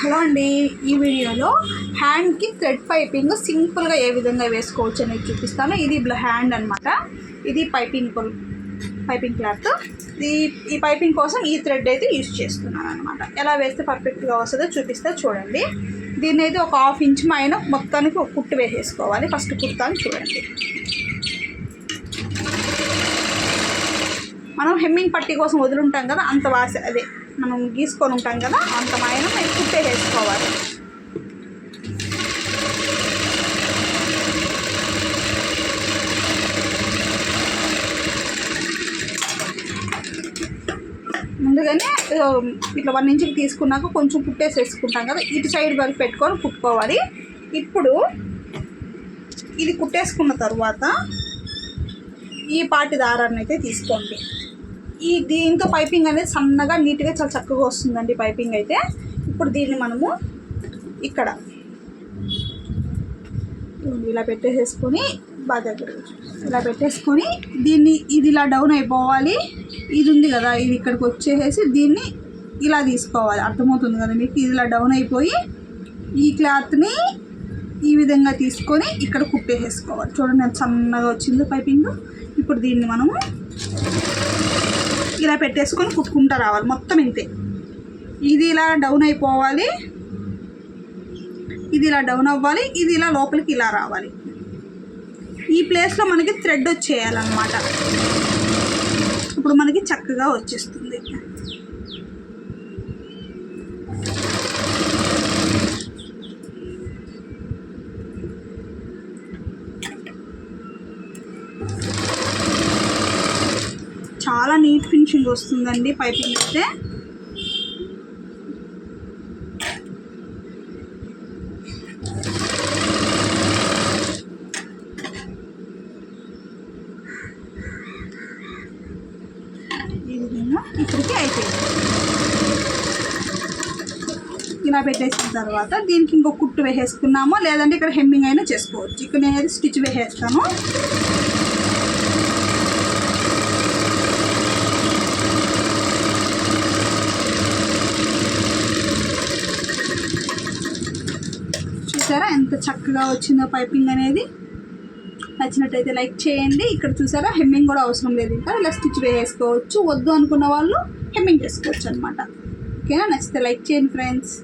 Hello అండి. ఈ వీడియోలో హ్యాండ్కి థ్రెడ్ పైపింగ్ సింపుల్గా ఏ విధంగా వేసుకోవచ్చు అనేది చూపిస్తాను. ఇది హ్యాండ్ అనమాట ఇది పైపింగ్ పైపింగ్ క్లాత్. ఈ ఈ పైపింగ్ కోసం ఈ థ్రెడ్ అయితే యూజ్ చేస్తున్నాను అనమాట ఎలా వేస్తే పర్ఫెక్ట్గా వస్తుందో చూపిస్తే చూడండి. దీన్ని అయితే ఒక హాఫ్ ఇంచ్ మైన మొత్తానికి ఒక కుట్టు వేసేసుకోవాలి. ఫస్ట్ కుర్తాను చూడండి. మనం హెమ్మింగ్ పట్టి కోసం వదులుంటాం కదా అంత వాస అదే మనం గీసుకొని ఉంటాం కదా అంత మాయన కుట్టే వేసుకోవాలి ముందుగానే ఇట్లా వన్ ఇంచుకి తీసుకున్నాక కొంచెం కుట్టేసి వేసుకుంటాం కదా ఇటు సైడ్ వరకు పెట్టుకొని కుట్టుకోవాలి. ఇప్పుడు ఇది కుట్టేసుకున్న తర్వాత ఈ పాటి దారాన్ని అయితే తీసుకోండి. ఈ దీంతో పైపింగ్ అనేది సన్నగా నీట్గా చాలా చక్కగా వస్తుందండి పైపింగ్ అయితే. ఇప్పుడు దీన్ని మనము ఇక్కడ ఇలా పెట్టేసేసుకొని బాగా దగ్గర ఇలా పెట్టేసుకొని దీన్ని ఇది ఇలా డౌన్ అయిపోవాలి. ఇది ఉంది కదా ఇది ఇక్కడికి వచ్చేసేసి దీన్ని ఇలా తీసుకోవాలి. అర్థమవుతుంది కదా మీకు? ఇది ఇలా డౌన్ అయిపోయి ఈ క్లాత్ని ఈ విధంగా తీసుకొని ఇక్కడ కుప్పేసేసుకోవాలి. చూడండి ఎంత సన్నగా వచ్చిందో పైపింగ్. ఇప్పుడు దీన్ని మనము ఇలా పెట్టేసుకొని కుట్టుకుంటూ రావాలి. మొత్తం ఇంతే. ఇది ఇలా డౌన్ అయిపోవాలి. ఇది ఇలా డౌన్ అవ్వాలి. ఇది ఇలా లోపలికి ఇలా రావాలి. ఈ ప్లేస్లో మనకి థ్రెడ్ వచ్చేయాలన్నమాట. ఇప్పుడు మనకి చక్కగా వచ్చేస్తుంది. చాలా నీట్ ఫినిషింగ్ వస్తుందండి పైపింగ్ అయితే. ఈ విధంగా అయిపోయింది. ఇలా పెట్టేసిన తర్వాత దీనికి ఇంకో కుట్టు వేసేసుకున్నాము లేదంటే ఇక్కడ హెమ్మింగ్ అయినా చేసుకోవచ్చు. ఇక్కడ నేను స్టిచ్ వేసేస్తాను. చూసారా? ఎంత చక్కగా వచ్చిందో పైపింగ్ అనేది. నచ్చినట్టయితే లైక్ చేయండి. ఇక్కడ చూసారా? హెమ్మింగ్ కూడా అవసరం లేదు ఇంకా. ఇలా స్టిచ్ వేసుకోవచ్చు. వద్దు అనుకున్న వాళ్ళు హెమ్మింగ్ చేసుకోవచ్చు అనమాట ఓకేనా? నచ్చితే లైక్ చేయండి ఫ్రెండ్స్.